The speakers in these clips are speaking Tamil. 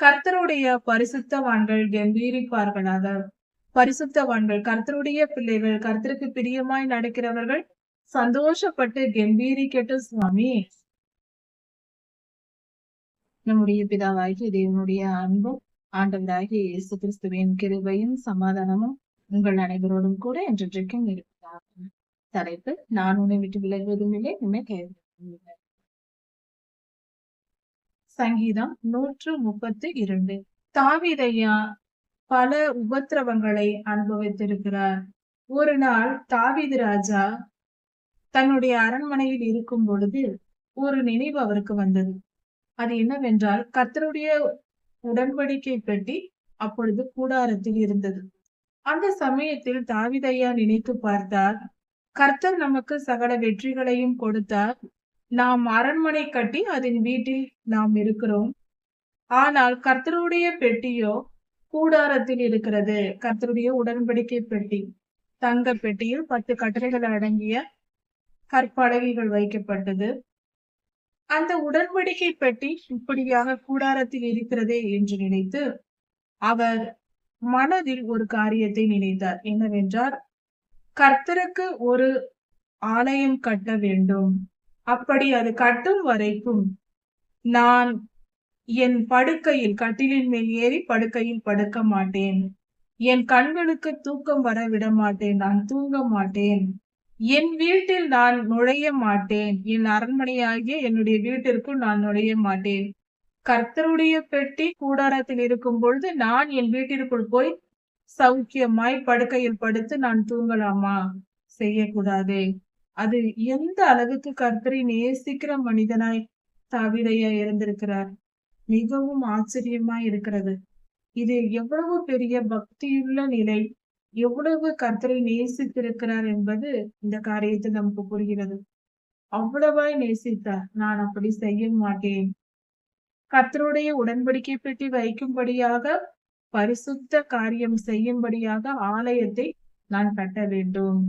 கர்த்தருடைய பரிசுத்தவான்கள் கம்பீரிப்பார்களாக. பரிசுத்தவான்கள் கர்த்தருடைய பிள்ளைகள் கர்த்தருக்கு பிரியமாய் நடக்கிறவர்கள் சந்தோஷப்பட்டு கம்பீரிக்கட்டும் சுவாமி. நம்முடைய பிதாவாகிய தேவனுடைய அன்பும் ஆண்டவராகிய இயேசு கிறிஸ்துவின் கிருபையும் சமாதானமும் உங்கள் அனைவரோடும் கூட என்றென்றைக்கும் இருப்பதாக. தலைப்பு நான் உன்னை விட்டு விலகுவதும் இல்லை உண்மை கைவிடுவதும் இல்லை. சங்கீதம் நூற்று முப்பத்தி இரண்டு தாவிதையா பல உபத்திரவங்களை அனுபவித்திருக்கிறார். ஒரு நாள் தாவிது ராஜா தன்னுடைய அரண்மனையில் இருக்கும் பொழுது ஒரு நினைவு அவருக்கு வந்தது. அது என்னவென்றால் கர்த்தருடைய உடன்படிக்கை பெட்டி அப்பொழுது கூடாரத்தில் இருந்தது. அந்த சமயத்தில் தாவிதையா நினைத்து பார்த்தார் கர்த்தர் நமக்கு சகல வெற்றிகளையும் கொடுத்தார் நாம் அரண்மனை கட்டி அதன் வீட்டில் நாம் இருக்கிறோம். ஆனால் கர்த்தருடைய பெட்டியோ கூடாரத்தில் இருக்கிறது. கர்த்தருடைய உடன்படிக்கை பெட்டி தங்க பெட்டியில் பத்து கட்டளைகள் அடங்கிய கற்படகைகள் வைக்கப்பட்டது. அந்த உடன்படிக்கை பெட்டி இப்படியாக கூடாரத்தில் இருக்கிறதே என்று நினைத்து அவர் மனதில் ஒரு காரியத்தை நினைத்தார். என்னவென்றால் கர்த்தருக்கு ஒரு ஆலயம் கட்ட வேண்டும். அப்படி அது கட்டும் வரைக்கும் நான் என் படுக்கையில் கட்டிலின் மேல் ஏறி படுக்கையில் படுக்க மாட்டேன். என் கண்களுக்கு தூக்கம் வர விட மாட்டேன் நான் தூங்க மாட்டேன். என் வீட்டில் நான் நுழைய மாட்டேன். என் அரண்மனையாகிய என்னுடைய வீட்டிற்குள் நான் நுழைய மாட்டேன். கர்த்தருடைய பெட்டி கூடாரத்தில் இருக்கும் பொழுது நான் என் வீட்டிற்குள் போய் சௌக்கியமாய் படுக்கையில் படுத்து நான் தூங்கலாமா? செய்யக்கூடாது. அது எந்த அளவுக்கு கர்த்தரை நேசிக்கிற மனிதனாய் தவிரையா இருந்திருக்கிறார்? மிகவும் ஆச்சரியமா இருக்கிறது. இது எவ்வளவு பெரிய பக்தியுள்ள நிலை எவ்வளவு கர்த்தரை நேசித்திருக்கிறார் என்பது இந்த காரியத்தில் நமக்கு புரிகிறது. அவ்வளவாய் நேசித்தார். நான் அப்படி செய்ய மாட்டேன். கர்த்தருடைய உடன்படிக்கை பெட்டி வைக்கும்படியாக பரிசுத்த காரியம் செய்யும்படியாக ஆலயத்தை நான் கட்ட வேண்டும்.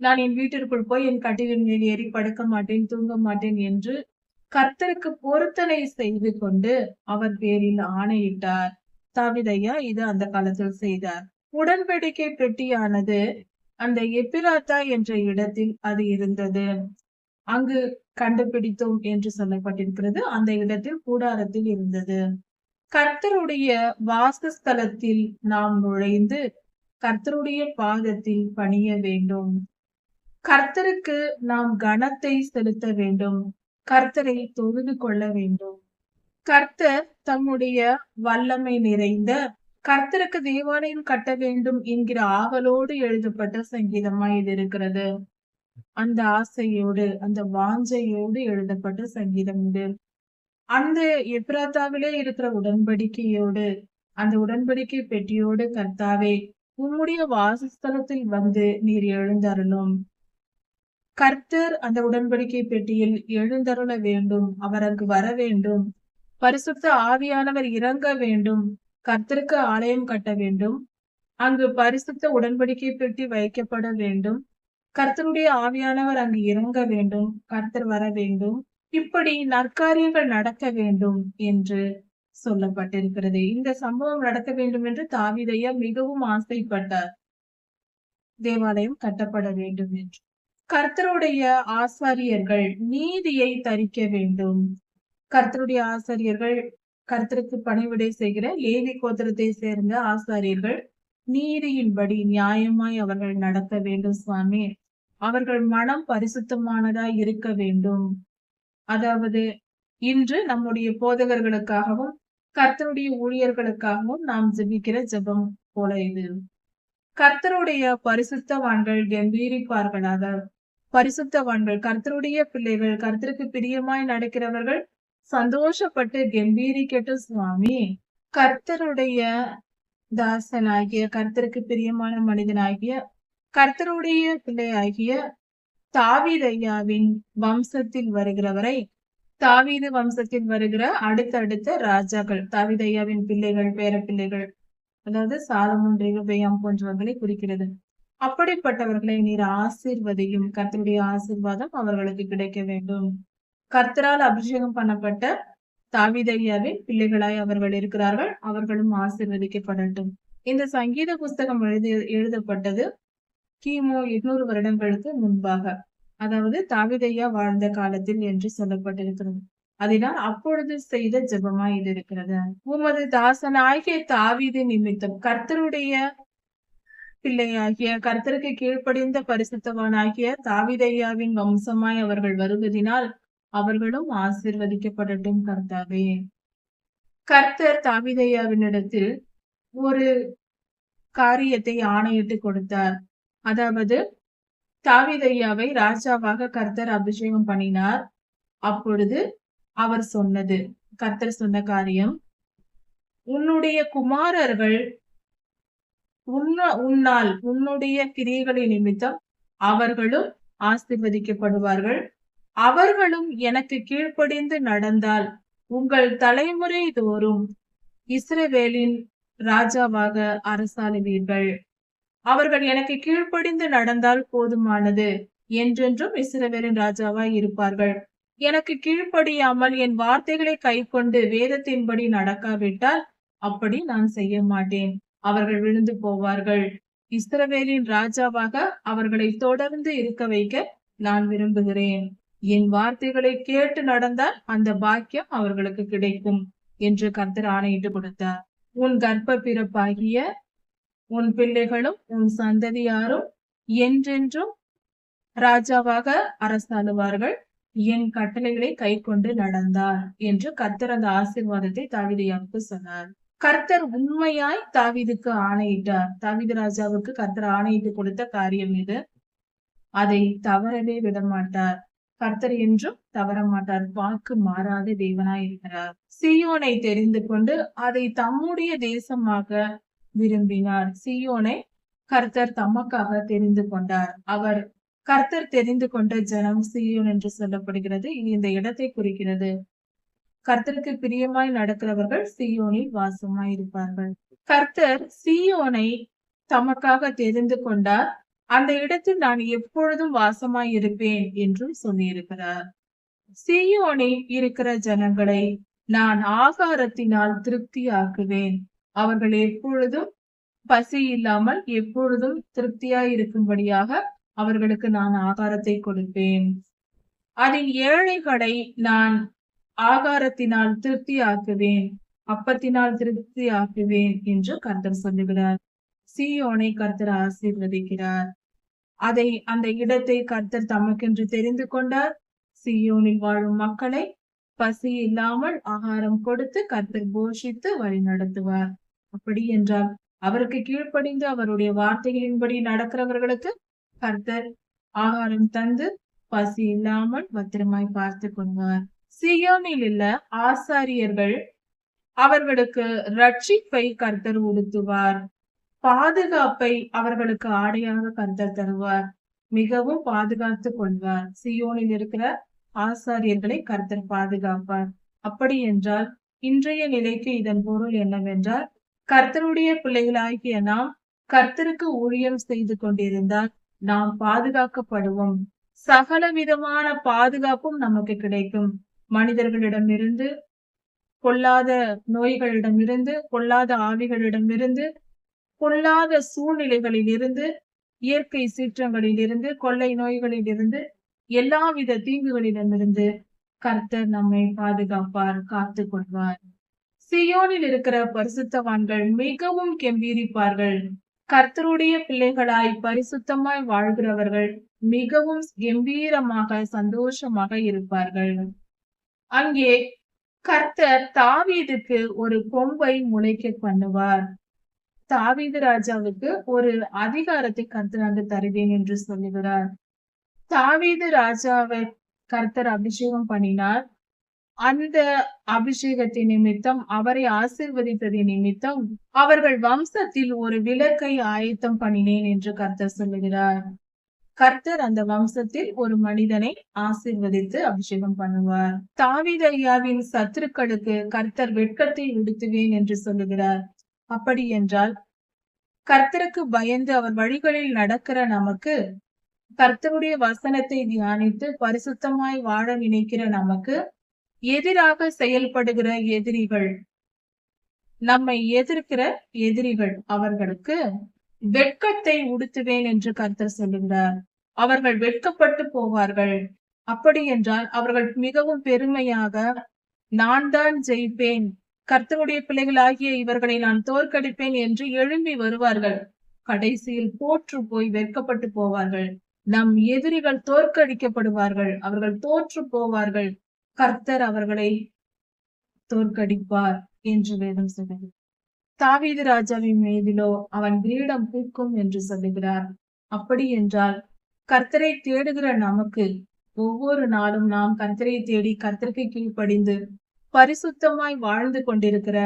நான் என் வீட்டிற்குள் போய் என் கட்டிலின் மேல் ஏறி படுக்க மாட்டேன் தூங்க மாட்டேன் என்று கர்த்தருக்கு பொருத்தனை செய்து கொண்டு அவர் பேரில் ஆணையிட்டார். தாவிதையா இது அந்த காலத்தில் செய்தார். உடன்படிக்கை பெட்டியானது அந்த எப்பிராத்தா என்ற இடத்தில் அது இருந்தது. அங்கு கண்டுபிடித்தோம் என்று சொல்லப்பட்டிருக்கிறது. அந்த இடத்தில் கூடாரத்தில் இருந்தது. கர்த்தருடைய வாசஸ்தலத்தில் நாம் நுழைந்து கர்த்தருடைய பாதத்தில் பணிய வேண்டும். கர்த்தருக்கு நாம் கனத்தை செலுத்த வேண்டும். கர்த்தரை தொழுது கொள்ள வேண்டும். கர்த்தர் தம்முடைய வல்லமை நிறைந்த கர்த்தருக்கு தேவாலயம் கட்ட வேண்டும் என்கிற ஆவலோடு எழுதப்பட்ட சங்கீதமா இது இருக்கிறது. அந்த ஆசையோடு அந்த வாஞ்சையோடு எழுதப்பட்ட சங்கீதம் இது. அந்த எப்ராத்தாவிலே இருக்கிற உடன்படிக்கையோடு அந்த உடன்படிக்கை பெட்டியோடு கர்த்தாவே உம்முடைய வாசஸ்தலத்தில் வந்து நீர் எழுந்தருளும். கர்த்தர் அந்த உடன்படிக்கை பெட்டியில் எழுந்தருள வேண்டும் அவர் அங்கு வர வேண்டும். பரிசுத்த ஆவியானவர் இறங்க வேண்டும் கர்த்தருக்கு ஆலயம் கட்ட வேண்டும். அங்கு பரிசுத்த உடன்படிக்கை பெட்டி வைக்கப்பட வேண்டும். கர்த்தருடைய ஆவியானவர் அங்கு இறங்க வேண்டும் கர்த்தர் வர வேண்டும். இப்படி நற்காரியங்கள் நடக்க வேண்டும் என்று சொல்லப்பட்டிருக்கிறது. இந்த சம்பவம் நடக்க வேண்டும் என்று தாவிதையா மிகவும் ஆசைப்பட்டார். தேவாலயம் கட்டப்பட வேண்டும் என்று. கர்த்தருடைய ஆசாரியர்கள் நீதியை தரிக்க வேண்டும். கர்த்தருடைய ஆசாரியர்கள் கர்த்தருக்கு பணிவிடை செய்கிற லேவி கோத்திரத்தை சேர்ந்த ஆசாரியர்கள் நீதியின்படி நியாயமாய் அவர்கள் நடக்க வேண்டும் சுவாமி. அவர்கள் மனம் பரிசுத்தமானதா இருக்க வேண்டும். அதாவது இன்று நம்முடைய போதகர்களுக்காகவும் கர்த்தருடைய ஊழியர்களுக்காகவும் நாம் ஜெபிக்கிற ஜெபம் போல இது. கர்த்தருடைய பரிசுத்தவான்கள் கம்பீரிப்பார்களாக. பரிசுத்தவான்கள் கர்த்தருடைய பிள்ளைகள் கர்த்தருக்கு பிரியமாய் நடக்கிறவர்கள் சந்தோஷப்பட்டு கம்பீரிக்கட்டு சுவாமி. கர்த்தருடைய தாசனாகிய கர்த்தருக்கு பிரியமான மனிதனாகிய கர்த்தருடைய பிள்ளையாகிய தாவீதையாவின் வம்சத்தில் வருகிறவரை தாவீது வம்சத்தில் வருகிற அடுத்தடுத்த ராஜாக்கள் தாவீதையாவின் பிள்ளைகள் பேர பிள்ளைகள் அதாவது சாலமுன் போன்றவர்களை குறிக்கிறது. அப்படிப்பட்டவர்களை நீர் ஆசீர்வதியும் கர்த்தருடைய ஆசீர்வாதம் அவர்களுக்கு கிடைக்க வேண்டும். கர்த்தரால் அபிஷேகம் பண்ணப்பட்ட தாவிதையாவின் பிள்ளைகளாய் அவர்கள் இருக்கிறார்கள். அவர்களும் ஆசீர்வதிக்கப்படட்டும். இந்த சங்கீத புஸ்தகம் எழுதி எழுதப்பட்டது கிமு இருநூறு வருடங்களுக்கு முன்பாக. அதாவது தாவிதையா வாழ்ந்த காலத்தில் என்று சொல்லப்பட்டிருக்கிறது. அதனால் அப்பொழுது செய்த ஜெபமாய் இது இருக்கிறது. உமது தாசனாகிய தாவீது நிமித்தம் கர்த்தருடைய பிள்ளையாகிய கர்த்தருக்கு கீழ்ப்படிந்த பரிசுத்தவானாகிய தாவிதையாவின் வம்சமாய் அவர்கள் வருவதினால் அவர்களும் ஆசிர்வதிக்கப்படட்டும் கர்த்தாவே. கர்த்தர் தாவிதையாவினிடத்தில் ஒரு காரியத்தை ஆணையிட்டு கொடுத்தார். அதாவது தாவிதையாவை ராஜாவாக கர்த்தர் அபிஷேகம் பண்ணினார். அப்பொழுது அவர் சொன்னது கர்த்தர் சொன்ன காரியம் உன்னுடைய குமாரர்கள் உன்ன உன்னால் உன்னுடைய கிரியைகளின் நிமித்தம் அவர்களும் ஆசிர்வதிக்கப்படுவார்கள். அவர்களும் எனக்கு கீழ்ப்படிந்து நடந்தால் உங்கள் தலைமுறை தோறும் இஸ்ரவேலின் ராஜாவாக அரசாளுவீர்கள். அவர்கள் எனக்கு கீழ்ப்படிந்து நடந்தால் போதுமானது என்றென்றும் இஸ்ரவேலின் ராஜாவாய் இருப்பார்கள். எனக்கு கீழ்ப்படியாமல் என் வார்த்தைகளை கைக்கொண்டு வேதத்தின்படி நடக்காவிட்டால் அப்படி நான் செய்ய மாட்டேன். அவர்கள் விழுந்து போவார்கள். இஸ்ரவேலின் ராஜாவாக அவர்களை தொடர்ந்து இருக்க வைக்க நான் விரும்புகிறேன். என் வார்த்தைகளை கேட்டு நடந்தால் அந்த பாக்கியம் அவர்களுக்கு கிடைக்கும் என்று கர்த்தர் ஆணையிட்டு கொடுத்தார். உன் கர்ப்ப பிறப்பாகிய உன் பிள்ளைகளும் உன் சந்ததியாரும் என்றென்றும் ராஜாவாக அரசாளுவார்கள். என் கட்டளைகளை கை கொண்டு நடந்தார் என்று கர்த்தர் அந்த ஆசீர்வாதத்தை தாவிதையாவுக்கு சொன்னார். கர்த்தர் உண்மையாய் தாவிதுக்கு ஆணையிட்டார். தாவீது ராஜாவுக்கு கர்த்தர் ஆணையிட்டு கொடுத்த காரியம் இது. அதை தவறவே விட மாட்டார் கர்த்தர் என்றும் தவற மாட்டார் வாக்கு மாறாத தேவனாய் இருக்கிறார். சியோனை தெரிந்து கொண்டு அதை தம்முடைய தேசமாக விரும்பினார். சியோனை கர்த்தர் தமக்காக தெரிந்து கொண்டார். அவர் கர்த்தர் தெரிந்து கொண்ட ஜனம் சியோன் என்று சொல்லப்படுகிறது. இது இந்த இடத்தை குறிக்கிறது. கர்த்தருக்கு பிரியமாய் நடக்கிறவர்கள் சியோனில் வாசமாய் இருப்பார்கள். கர்த்தர் சியோனை தமக்காக தெரிந்து கொண்டார். அந்த இடத்தில் நான் எப்பொழுதும் வாசமாய் இருப்பேன் என்றும் சொல்லியிருக்கிறார். சியோனில் இருக்கிற ஜனங்களை நான் ஆகாரத்தினால் திருப்தி ஆக்குவேன் அவர்கள் எப்பொழுதும் பசி இல்லாமல் எப்பொழுதும் திருப்தியாய் இருக்கும்படியாக அவர்களுக்கு நான் ஆகாரத்தை கொடுப்பேன். அதில் ஏழைகளை நான் ஆகாரத்தினால் திருப்தி ஆக்குவேன் அப்பத்தினால் திருப்தி ஆக்குவேன் என்று கர்த்தர் சொல்லுகிறார். சீயோனை கர்த்தர் ஆசீர்வதிக்கிறார். அதை அந்த இடத்தை கர்த்தர் தமக்கென்று தெரிந்து கொண்டார். சியோனில் வாழும் மக்களை பசி இல்லாமல் ஆகாரம் கொடுத்து கர்த்தர் போஷித்து வழி நடத்துவார். அப்படி என்றால் அவருக்கு கீழ்ப்படிந்து அவருடைய வார்த்தைகளின்படி நடக்கிறவர்களுக்கு கர்த்தர் ஆகாரம் தந்து பசி இல்லாமல் பத்திரமாய் பார்த்து கொள்வார். சியோனில் உள்ள ஆசாரியர்கள் அவர்களுக்கு ரட்சிப்பை கர்த்தர் உடுத்துவார். பாதுகாப்பை அவர்களுக்கு ஆடையாக கர்த்தர் தருவார். மிகவும் பாதுகாத்து கொள்வார். சியோனில் இருக்கிற ஆசாரியர்களை கர்த்தர் பாதுகாப்பார். அப்படி என்றால் இன்றைய நிலைக்கு இதன் பொருள் என்னவென்றால் கர்த்தருடைய பிள்ளைகளாகிய நாம் கர்த்தருக்கு ஊழியம் செய்து கொண்டிருந்தால் நாம் பாதுகாக்கப்படுவோம். சகல விதமான பாதுகாப்பும் நமக்கு கிடைக்கும். மனிதர்களிடமிருந்து பொல்லாத நோய்களிடமிருந்து பொல்லாத ஆவிகளிடமிருந்து பொல்லாத சூழ்நிலைகளில் இருந்து இயற்கை சீற்றங்களில் இருந்து கொள்ளை நோய்களில் இருந்து எல்லாவித தீங்குகளிடமிருந்து கர்த்தர் நம்மை பாதுகாப்பார் காத்து கொள்வார் சியோனில் இருக்கிற பரிசுத்தவான்கள் மிகவும் கெம்பீரிப்பார்கள். கர்த்தருடைய பிள்ளைகளாய் பரிசுத்தமாய் வாழ்கிறவர்கள் மிகவும் கம்பீரமாக சந்தோஷமாக இருப்பார்கள். அங்கே கர்த்தர் தாவீதுக்கு ஒரு கொம்பை முளைக்க பண்ணுவார். தாவீது ராஜாவுக்கு ஒரு அதிகாரத்தை கர்த்தர் அங்கு தருவேன் என்று சொல்லுகிறார். தாவீது ராஜாவை கர்த்தர் அபிஷேகம் பண்ணினார். அந்த அபிஷேகத்தின் நிமித்தம் அவரை ஆசிர்வதித்ததின் நிமித்தம் அவர்கள் வம்சத்தில் ஒரு விளக்கை ஆயத்தம் பண்ணினேன் என்று கர்த்தர் சொல்லுகிறார். கர்த்தர் அந்த வம்சத்தில் ஒரு மனிதனை ஆசிர்வதித்து அபிஷேகம் பண்ணுவார். தாவீது ஐயாவின் சத்துருக்களுக்கு கர்த்தர் வெட்கத்தை விடுத்துவேன் என்று சொல்லுகிறார். அப்படி என்றால் கர்த்தருக்கு பயந்து அவர் வழிகளில் நடக்கிற நமக்கு கர்த்தருடைய வசனத்தை தியானித்து பரிசுத்தமாய் வாழ நினைக்கிற நமக்கு எதிராக செயல்படுகிற எதிரிகள் நம்மை எதிர்க்கிற எதிரிகள் அவர்களுக்கு வெட்கத்தை உடுத்துவேன் என்று கர்த்தர் சொல்லுகிறார். அவர்கள் வெட்கப்பட்டு போவார்கள். அப்படி என்றால் அவர்கள் மிகவும் பெருமையாக நான் தான் ஜெயிப்பேன். கர்த்தருடைய பிள்ளைகளாகிய இவர்களை நான் தோற்கடிப்பேன் என்று எழும்பி வருவார்கள். கடைசியில் போற்று போய் வெட்கப்பட்டு போவார்கள். நம் எதிரிகள் தோற்கடிக்கப்படுவார்கள். அவர்கள் தோற்று போவார்கள். கர்த்தர் அவர்களை தோற்கடிப்பார் என்று வேதம் சொல்கிறது தாவீது ராஜாவின் மீதிலோ அவன் கிரீடம் பூக்கும் என்று சொல்லுகிறார். அப்படி என்றால் கர்த்தரை தேடுகிற நமக்கு ஒவ்வொரு நாளும் நாம் கர்த்தரை தேடி கர்த்தருக்கு கீழ்ப்படிந்து பரிசுத்தமாய் வாழ்ந்து கொண்டிருக்கிற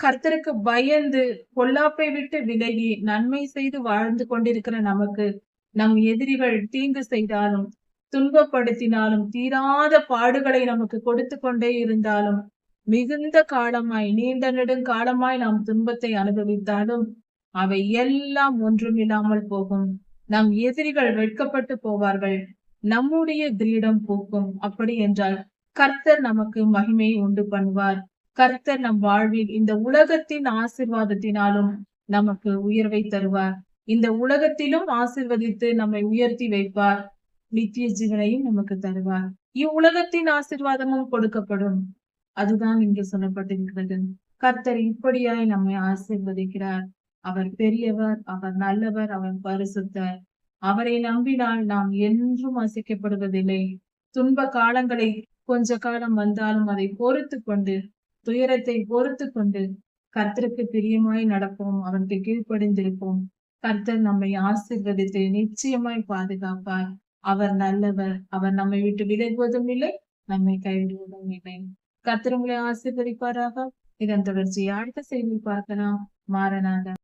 கர்த்தருக்கு பயந்து பொல்லாப்பை விட்டு விலகி நன்மை செய்து வாழ்ந்து கொண்டிருக்கிற நமக்கு நம் எதிரிகள் தீங்கு செய்தாலும் துன்பப்படுத்தினாலும் தீராத பாடுகளை நமக்கு கொடுத்து கொண்டே இருந்தாலும் மிகுந்த காலமாய் நீண்ட நெடுங்காலமாய் நாம் துன்பத்தை அனுபவித்தாலும் அவை எல்லாம் ஒன்றுமில்லாமல் போகும். நம் எதிரிகள் வெட்கப்பட்டு போவார்கள். நம்முடைய கிரீடம் பூக்கும். அப்படி என்றால் கர்த்தர் நமக்கு மகிமையை உண்டு பண்ணுவார். கர்த்தர் நம் வாழ்வில் இந்த உலகத்தின் ஆசிர்வாதத்தினாலும் நமக்கு உயர்வை தருவார். இந்த உலகத்திலும் ஆசிர்வதித்து நம்மை உயர்த்தி வைப்பார். நித்திய ஜீவனையும் நமக்கு தருவார். இவ்வுலகத்தின் ஆசிர்வாதமும் கொடுக்கப்படும். அதுதான் இங்கு சொல்லப்பட்டிருக்கிறது. கர்த்தர் இப்படியாய் நம்மை ஆசிர்வதிக்கிறார். அவர் பெரியவர் அவர் நல்லவர் அவர் பரிசுத்தர். அவரை நம்பினால் நாம் என்றும் அசைக்கப்படுவதில்லை. துன்ப காலங்களை கொஞ்ச காலம் வந்தாலும் அதை பொறுத்து கொண்டு துயரத்தை பொறுத்து கொண்டு கர்த்தருக்கு பிரியமாய் நடப்போம் அவனுக்கு கீழ்ப்படிந்திருப்போம். கர்த்தர் நம்மை ஆசிர்வதித்து நிச்சயமாய் பாதுகாப்பார். அவர் நல்லவர் அவர் நம்மை விட்டு விலகுவதும் இல்லை நம்மை கைவிடுவதும் இல்லை. கர்த்தர் உங்களை ஆசீர்வதிப்பாராக. இதன் தொடர்ச்சியை அடுத்த செய்தி பார்க்கலாம். மாறனாக.